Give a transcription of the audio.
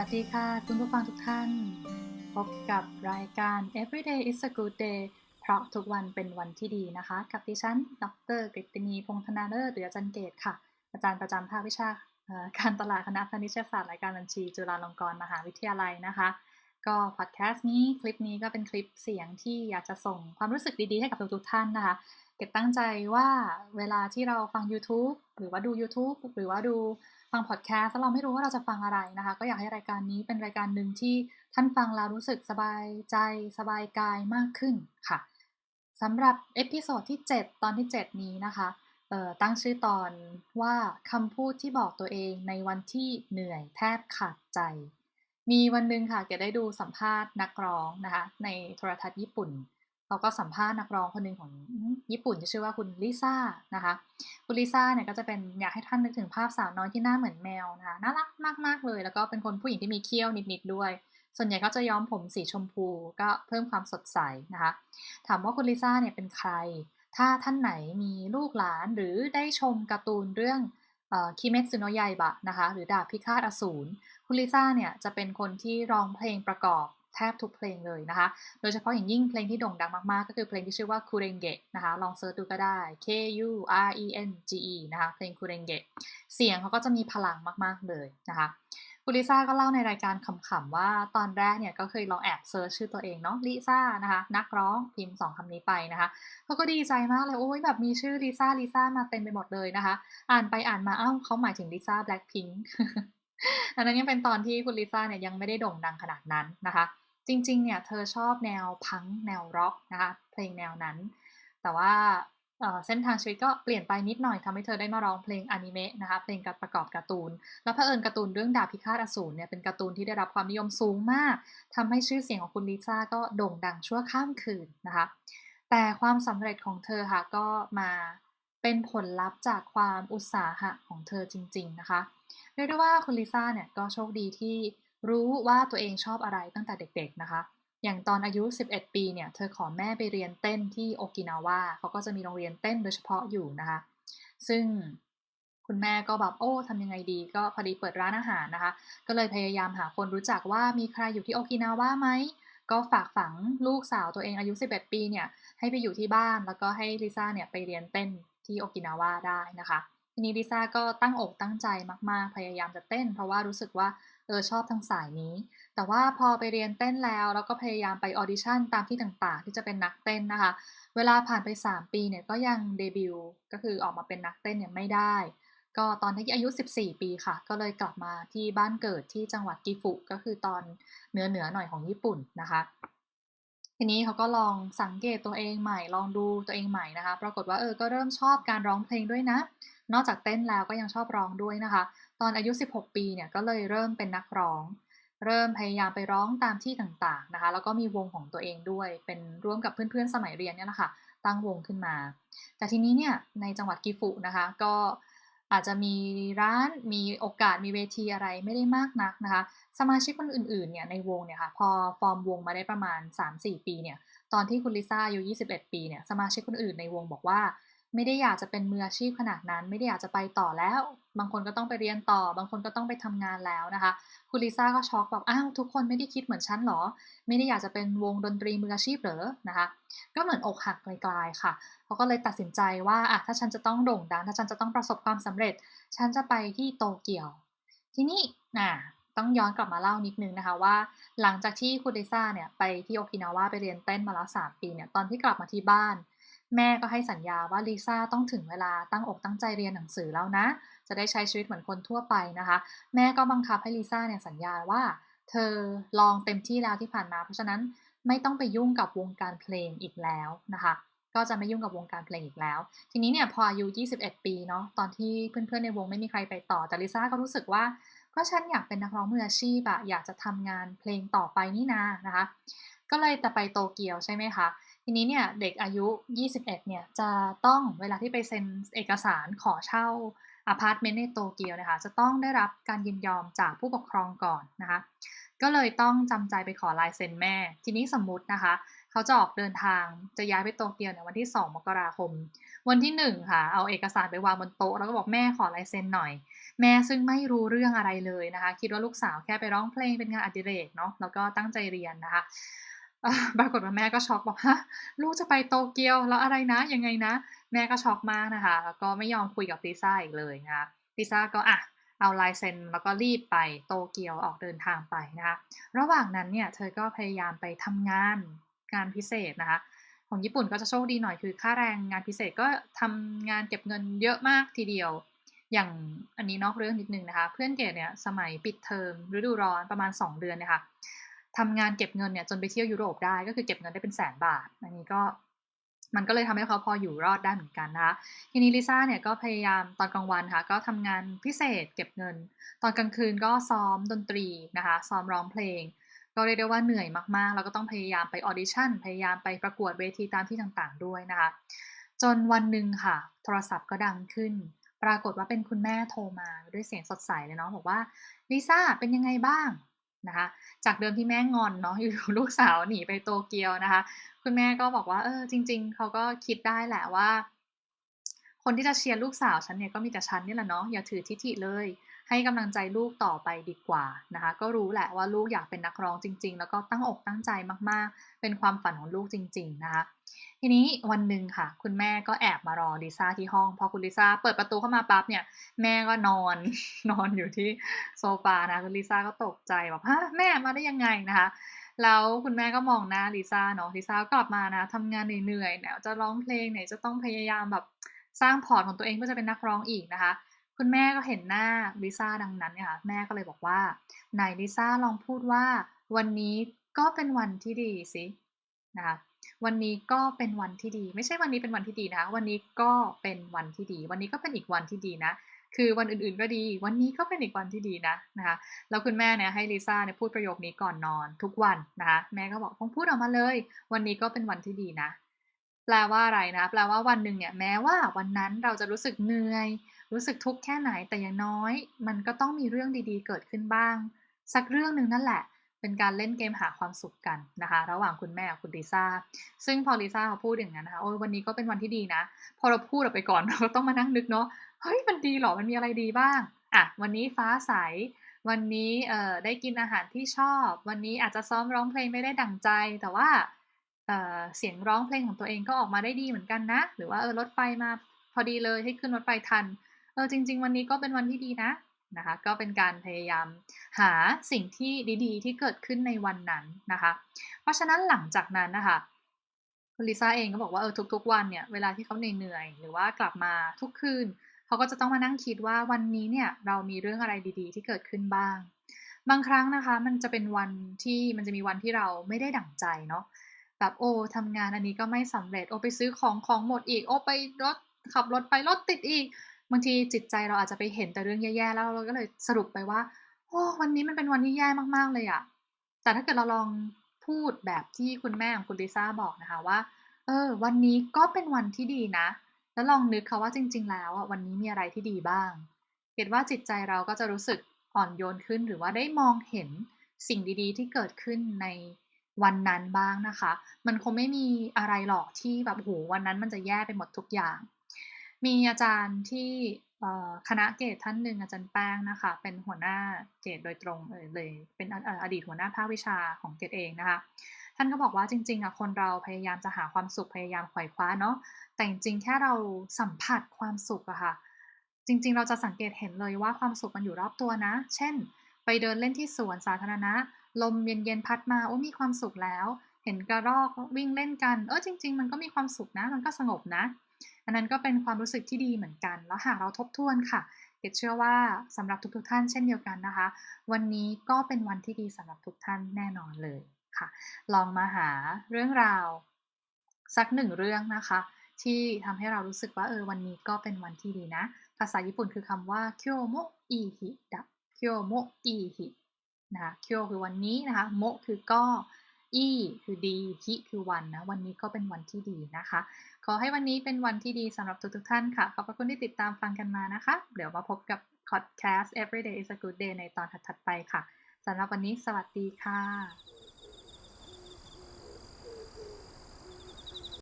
วัสดีค่ะคุณผู้ฟังทุกท่าน พบกับรายการ Everyday is a good day เพราะทุกวันเป็นวันที่ดีนะคะ กับดิฉัน ดรกฤตินี พงษ์ธนาเลิศหรืออาจารย์เกตค่ะ อาจารย์ประจำภาควิชาการตลาดคณะพณิชยศาสตร์และการบัญชีจุฬาลงกรณ์มหาวิทยาลัยนะคะ ก็พอดแคสต์นี้คลิปนี้ก็เป็นคลิปเสียงที่อยากจะส่งความรู้สึกดีๆให้กับทุกๆท่านนะคะ เก็บตั้งใจว่าเวลาที่เราฟัง YouTube หรือว่าดู YouTube หรือว่าดู ฟังพอดแคสต์เราไม่รู้ว่าเราจะฟังอะไรนะคะ ก็อยากให้รายการนี้เป็นรายการหนึ่งที่ท่านฟังแล้วรู้สึกสบายใจสบายกายมากขึ้นค่ะสำหรับเอพิโซดที่ 7 ตอนที่ 7 นี้นะคะตั้งชื่อตอนว่าคำพูดที่บอกตัวเองในวันที่เหนื่อยแทบขาดใจ มีวันหนึ่งค่ะเกดได้ดูสัมภาษณ์นักร้องนะคะในโทรทัศน์ญี่ปุ่น เขาก็สัมภาษณ์นักร้องคนหนึ่งของญี่ปุ่นที่ชื่อว่าคุณลิซ่านะคะ คุณลิซ่าเนี่ยก็จะเป็นอยากให้ท่านนึกถึงภาพสาวน้อยที่หน้าเหมือนแมวนะคะน่ารักมากๆเลย แล้วก็เป็นคนผู้หญิงที่มีเขี้ยวนิดๆด้วย ส่วนใหญ่ก็จะย้อมผมสีชมพูก็เพิ่มความสดใสนะคะ ถามว่าคุณลิซ่าเนี่ยเป็นใคร ถ้าท่านไหนมีลูกหลานหรือได้ชมการ์ตูนเรื่องคิเมซุโนะยายบะนะคะหรือดาบพิฆาตอสูรคุณลิซ่าเนี่ยจะเป็นคนที่ร้องเพลงประกอบ แทบทุกเพลงเลยนะคะ โดยเฉพาะอย่างยิ่งเพลงที่โด่งดังมากๆ ก็คือเพลงที่ชื่อว่าคูเรงเกะนะคะ ลองเซิร์ชดูก็ได้ K U R E N G E นะคะ เพลงคูเรงเกะ เสียงเขาก็จะมีพลังมากๆเลยนะคะคุณลิซ่าก็เล่าในรายการขำๆว่าตอนแรกเนี่ยก็เคยลองแอบเซิร์ชชื่อตัวเองเนาะลิซ่านะคะนักร้องพิมพ์สองคำนี้ไปนะคะเขาก็ดีใจมากเลยโอ้ยแบบมีชื่อลิซ่าลิซ่ามาเต็มไปหมดเลยนะคะ อ่านไปอ่านมาเอ้าเขาหมายถึงลิซ่าแบล็คพิงค์อันนั้นยังเป็นตอนที่คุณลิซ่าเนี่ยยังไม่ได้โด่งดังขนาดนั้นนะคะ จริงๆ เนี่ยเธอชอบแนวพังแนวร็อกนะคะเพลงแนวนั้น แต่ว่าเส้นทางชีวิตก็เปลี่ยนไปนิดหน่อยทำให้เธอได้มาร้องเพลงอนิเมะนะคะเพลงการประกอบการ์ตูน แล้วเผอิญการ์ตูนเรื่องดาบพิฆาตอสูรเนี่ยเป็นการ์ตูนที่ได้รับความนิยมสูงมากทำให้ชื่อเสียงของคุณลิซ่าก็โด่งดังชั่วข้ามคืนนะคะ แต่ความสำเร็จของเธอค่ะก็มาเป็นผลลัพธ์จากความอุตสาหะของเธอจริง ๆนะคะเรียกได้ว่าคุณลิซ่าเนี่ยก็โชคดีที่ รู้ว่าตัวเองชอบอะไรตั้งแต่เด็ก ๆนะคะ อย่างตอนอายุ 11 ปีเนี่ย เธอขอแม่ไปเรียนเต้นที่โอกินาวาเขาก็จะมีโรงเรียนเต้นโดยเฉพาะอยู่นะคะ ซึ่งคุณแม่ก็แบบโอ้ทำยังไงดี ก็พอดีเปิดร้านอาหารนะคะ ก็เลยพยายามหาคนรู้จักว่ามีใครอยู่ที่โอกินาวาไหมก็ฝากฝังลูกสาวตัวเองอายุ 11 ปีเนี่ยให้ไปอยู่ที่บ้านแล้วก็ให้ลิซ่าเนี่ยไปเรียนเต้นที่โอกินาวาได้นะคะ ทีนี้ลิซ่าก็ตั้งอกตั้งใจมากๆ พยายามจะเต้น เพราะว่ารู้สึกว่าเออชอบทางสายนี้ แต่ว่าพอไปเรียนเต้นแล้วแล้วก็พยายามไปออดิชั่นตามที่ต่างๆ ที่จะเป็นนักเต้นนะคะ เวลาผ่านไป 3 ปีเนี่ยก็ยังเดบิวต์ก็คือออกมาเป็นนักเต้นเนี่ยไม่ได้ ก็ตอนที่อายุ 14 ปีค่ะ ก็เลยกลับมาที่บ้านเกิดที่จังหวัดกิฟุก็คือตอนเหนือเหนือหน่อยของญี่ปุ่นนะคะ ทีนี้เขาก็ลองสังเกตตัวเองใหม่ ลองดูตัวเองใหม่นะคะ ปรากฏว่าเออ ก็เริ่มชอบการร้องเพลงด้วยนะ นอกจากเต้นแล้วก็ยังชอบร้องด้วยนะคะ ตอนอายุ 16 ปีเนี่ยก็เลยเริ่มเป็นนักร้อง เริ่มพยายามไปร้องตามที่ต่างๆนะคะ แล้วก็มีวงของตัวเองด้วย เป็นร่วมกับเพื่อนๆสมัยเรียนเนี่ยแหละค่ะ ตั้งวงขึ้นมา แต่ทีนี้เนี่ยในจังหวัดกิฟุนะคะ ก็ อาจจะมีร้านมีโอกาสมีเวทีอะไรไม่ได้มากนักนะคะ สมาชิกคนอื่นๆเนี่ยในวงเนี่ยค่ะพอฟอร์มวงมาได้ประมาณ 3-4 ปีเนี่ยตอนที่คุณลิซ่าอายุ 21 ปีเนี่ยสมาชิกคนอื่นในวงบอกว่า ไม่ได้อยากจะเป็นมืออาชีพขนาดนั้น ไม่ได้อยากจะไปต่อแล้ว บางคนก็ต้องไปเรียนต่อ บางคนก็ต้องไปทำงานแล้วนะคะคุณลิซ่าก็ช็อกแบบอ้าวทุกคนไม่ได้คิดเหมือนฉันหรอ ไม่ได้อยากจะเป็นวงดนตรีมืออาชีพเหรอนะคะก็เหมือนอกหักไกลๆค่ะเขาก็เลยตัดสินใจว่าอะถ้าฉันจะต้องโด่งดังถ้าฉันจะต้องประสบความสำเร็จ ฉันจะไปที่โตเกียว ทีนี้อะต้องย้อนกลับมาเล่านิดนึงนะคะว่า หลังจากที่คุณลิซ่าเนี่ยไปที่โอกินาวาไปเรียนเต้นมาแล้ว3ปีเนี่ยตอนที่กลับมาที่บ้าน แม่ก็ให้สัญญาว่าลิซ่าต้องถึงเวลาตั้งอกตั้งใจเรียนหนังสือแล้วนะ จะได้ใช้ชีวิตเหมือนคนทั่วไปนะคะ แม่ก็บังคับให้ลิซ่าเนี่ยสัญญาว่า เธอลองเต็มที่แล้วที่ผ่านมา เพราะฉะนั้นไม่ต้องไปยุ่งกับวงการเพลงอีกแล้วนะคะ ก็จะไม่ยุ่งกับวงการเพลงอีกแล้ว ทีนี้เนี่ยพออายุ 21 ปีเนาะตอนที่เพื่อนๆในวงไม่มีใครไปต่อแต่ลิซ่าก็รู้สึกว่าก็ฉันอยากเป็นนักร้องมืออาชีพอะอยากจะทำงานเพลงต่อไปนี่นานะคะ ก็เลยแต่ไปโตเกียวใช่ไหมคะ ทีนี้เนี่ยเด็กอายุ 21 เนี่ยจะต้องเวลาที่ไปเซ็นเอกสารขอเช่าอพาร์ตเมนต์ในโตเกียวนะคะจะต้องได้รับการยินยอมจากผู้ปกครองก่อนนะคะก็เลยต้องจำใจไปขอลายเซ็นแม่ ทีนี้สมมุตินะคะ เขาจะออกเดินทางจะย้ายไปโตเกียวในวันที่ 2 มกราคม วันที่ 1 ค่ะ เอาเอกสารไปวางบนโต๊ะแล้วก็บอกแม่ขอลายเซ็นหน่อย แม่ซึ่งไม่รู้เรื่องอะไรเลยนะคะ คิดว่าลูกสาวแค่ไปร้องเพลงเป็นงานอดิเรกเนาะแล้วก็ตั้งใจเรียนนะคะ ปรากฏว่าแม่ก็ช็อกบอกฮะลูกจะไปโตเกียวแล้วอะไรนะยังไงนะ แม่ก็ช็อกมากนะคะแล้วก็ไม่ยอมคุยกับลิซ่าอีกเลยนะคะลิซ่าก็อะเอาลายเซ็นแล้วก็รีบไปโตเกียวออกเดินทางไปนะคะระหว่างนั้นเนี่ยเธอก็พยายามไปทำงานงานพิเศษนะคะของญี่ปุ่นก็จะโชคดีหน่อยคือค่าแรงงานพิเศษก็ทำงานเก็บเงินเยอะมากทีเดียว อย่างอันนี้นอกเรื่องนิดนึงนะคะ เพื่อนเกดเนี่ยสมัยปิดเทอมฤดูร้อนประมาณ 2 เดือนเนี่ยค่ะ ทำงานเก็บเงินเนี่ยจนไปเที่ยวยุโรปได้ก็คือเก็บเงินได้เป็นแสนบาท อันนี้ก็มันก็เลยทำให้เขาพออยู่รอดได้เหมือนกันนะคะทีนี้ลิซ่าเนี่ยก็พยายามตอนกลางวันค่ะก็ทำงานพิเศษเก็บเงิน ตอนกลางคืนก็ซ้อมดนตรีนะคะซ้อมร้องเพลง ก็เรียกได้ว่าเหนื่อยมากๆ แล้วก็ต้องพยายามไปออดิชั่นพยายามไปประกวดเวทีตามที่ต่างๆ ด้วยนะคะจนวันหนึ่งค่ะ โทรศัพท์ก็ดังขึ้น ปรากฏว่าเป็นคุณแม่โทรมาด้วยเสียงสดใสเลยเนาะบอกว่าลิซ่าเป็นยังไงบ้าง นะคะ จากเดิมที่แม่งอนเนาะอยู่ลูกสาวหนีไปโตเกียวนะคะ คุณแม่ก็บอกว่าเออจริง ๆเขาก็คิดได้แหละว่า คนที่จะเชียร์ลูกสาวฉันเนี่ยก็มีแต่ฉันนี่แหละเนาะอย่าถือทิฐิเลย ให้กำลังใจลูกต่อไปดีกว่านะคะ ก็รู้แหละว่าลูกอยากเป็นนักร้องจริง ๆ แล้วก็ตั้งอกตั้งใจมากๆ เป็นความฝันของลูกจริง ๆ นะคะ ทีนี้วันหนึ่งค่ะ คุณแม่ก็แอบมารอลิซ่าที่ห้อง พอคุณลิซ่าเปิดประตูเข้ามาปั๊บเนี่ย แม่ก็นอนนอนอยู่ที่โซฟานะคุณลิซ่าก็ตกใจแบบฮะแม่มาได้ยังไงนะคะแล้วคุณแม่ก็มองหน้าลิซ่าเนาะลิซ่ากลับมานะทำงานเหนื่อยๆเนี่ยจะร้องเพลงเนี่ยจะต้องพยายามแบบสร้างพอร์ตของตัวเองเพื่อจะเป็นนักร้องอีกนะคะ คุณแม่ก็เห็นหน้าลิซ่าดังนั้นเนี่ยค่ะแม่ก็เลยบอกว่าไหนลิซ่าลองพูดว่า วันนี้ก็เป็นวันที่ดีสินะคะวันนี้ก็เป็นวันที่ดี ไม่ใช่วันนี้เป็นวันที่ดีนะ วันนี้ก็เป็นวันที่ดี วันนี้ก็เป็นอีกวันที่ดีนะ คือวันอื่นๆก็ดี วันนี้ก็เป็นอีกวันที่ดีนะนะคะแล้วคุณแม่เนี่ยให้ลิซ่าเนี่ยพูดประโยคนี้ก่อนนอนทุกวันนะคะแม่ก็บอกต้องพูดออกมาเลย วันนี้ก็เป็นวันที่ดีนะ แปลว่าอะไรนะ แปลว่าวันหนึ่งเนี่ยแม้ว่าวันนั้นเราจะรู้สึกเหนื่อย รู้สึกทุกข์แค่ไหนแต่อย่างน้อย มันก็ต้องมีเรื่องดีๆ เกิดขึ้นบ้าง สักเรื่องหนึ่งนั่นแหละ เป็นการเล่นเกมหาความสุขกันนะคะ ระหว่างคุณแม่กับคุณลิซ่า ซึ่งพอลิซ่าเขาพูดอย่างนั้นนะคะโอ้ยวันนี้ก็เป็นวันที่ดีนะ พอเราพูดออกไปก่อนเราก็ต้องมานั่งนึกเนาะเฮ้ยมันดีหรอมันมีอะไรดีบ้างอะวันนี้ฟ้าใสวันนี้เอ่อได้กินอาหารที่ชอบ วันนี้อาจจะซ้อมร้องเพลงไม่ได้ดั่งใจ แต่ว่าเอ่อเสียงร้องเพลงของตัวเองก็ออกมาได้ดีเหมือนกันนะ หรือว่าเออรถไฟมาพอดีเลยให้ขึ้นรถไฟทัน เออจริง ๆ วันนี้ก็เป็นวันที่ดีนะนะคะ ก็เป็นการพยายามหาสิ่งที่ดีๆ ที่เกิดขึ้นในวันนั้นนะคะ เพราะฉะนั้นหลังจากนั้นนะคะคุณลิซ่าเองก็บอกว่าเออทุก ๆ วันเนี่ยเวลาที่เขาเหนื่อยหรือว่ากลับมาทุกคืนเขาก็จะต้องมานั่งคิดว่าวันนี้เนี่ยเรามีเรื่องอะไรดีๆ ที่เกิดขึ้นบ้าง บางครั้งนะคะ มันจะเป็นวันที่มันจะมีวันที่เราไม่ได้ดั่งใจเนาะแบบโอ้ทำงานอันนี้ก็ไม่สำเร็จโอ้ไปซื้อของของหมดอีก โอ้ไปรถขับรถไปรถติดอีก บางทีจิตใจเราอาจจะไปเห็นแต่เรื่องแย่ๆแล้วเราก็เลยสรุปไปว่า โอ้วันนี้มันเป็นวันที่แย่มากๆเลยอะแต่ถ้าเกิดเราลองพูดแบบที่คุณแม่ของคุณลิซ่าบอกนะคะว่า เออ วันนี้ก็เป็นวันที่ดีนะ แล้วลองนึกค่ะว่าจริง ๆ แล้วอะวันนี้มีอะไรที่ดีบ้างเห็นว่าจิตใจเราก็จะรู้สึกอ่อนโยนขึ้น หรือว่าได้มองเห็นสิ่งดีๆ ที่เกิดขึ้นในวันนั้นบ้างนะคะ มันคงไม่มีอะไรหรอกที่แบบโหวันนั้นมันจะแย่ไปหมดทุกอย่าง มีอาจารย์ที่คณะเกตท่านหนึ่งอาจารย์แป้งนะคะ เป็นหัวหน้าเกตโดยตรงเลยเป็นอดีตหัวหน้าภาควิชาของเกตเองนะคะ ท่านก็บอกว่าจริงๆอะคนเราพยายามจะหาความสุขพยายามไขว่คว้าเนาะแต่จริงๆแค่เราสัมผัสความสุขอะค่ะ จริงๆ เราจะสังเกตเห็นเลยว่าความสุขมันอยู่รอบตัวนะ เช่น ไปเดินเล่นที่สวนสาธารณะ ลมเย็นๆพัดมาโอ้มีความสุขแล้ว เห็นกระรอกวิ่งเล่นกันเออจริง ๆ มันก็มีความสุขนะ มันก็สงบนะ อันนั้นก็เป็นความรู้สึกที่ดีเหมือนกัน แล้วหากเราทบทวนค่ะเกดเชื่อว่าสำหรับทุกๆท่านเช่นเดียวกันนะคะ วันนี้ก็เป็นวันที่ดีสำหรับทุกท่านแน่นอนเลยค่ะ ลองมาหาเรื่องราว สักหนึ่งเรื่องนะคะ ที่ทำให้เรารู้สึกว่าเออวันนี้ก็เป็นวันที่ดีนะ ภาษาญี่ปุ่นคือคำว่าเคียวโมอิฮิดะเคียวโมอิฮินะคะเคียวคือวันนี้นะคะโมคือก็ อีคือดีฮิคือวันนะ วันนี้ก็เป็นวันที่ดีนะคะ ขอให้วันนี้เป็นวันที่ดีสำหรับทุกๆท่านค่ะ ขอบพระคุณที่ติดตามฟังกันมานะคะ เดี๋ยวมาพบกับ podcast every day is a good day ในตอนถัดๆไปค่ะสำหรับวันนี้สวัสดีค่ะ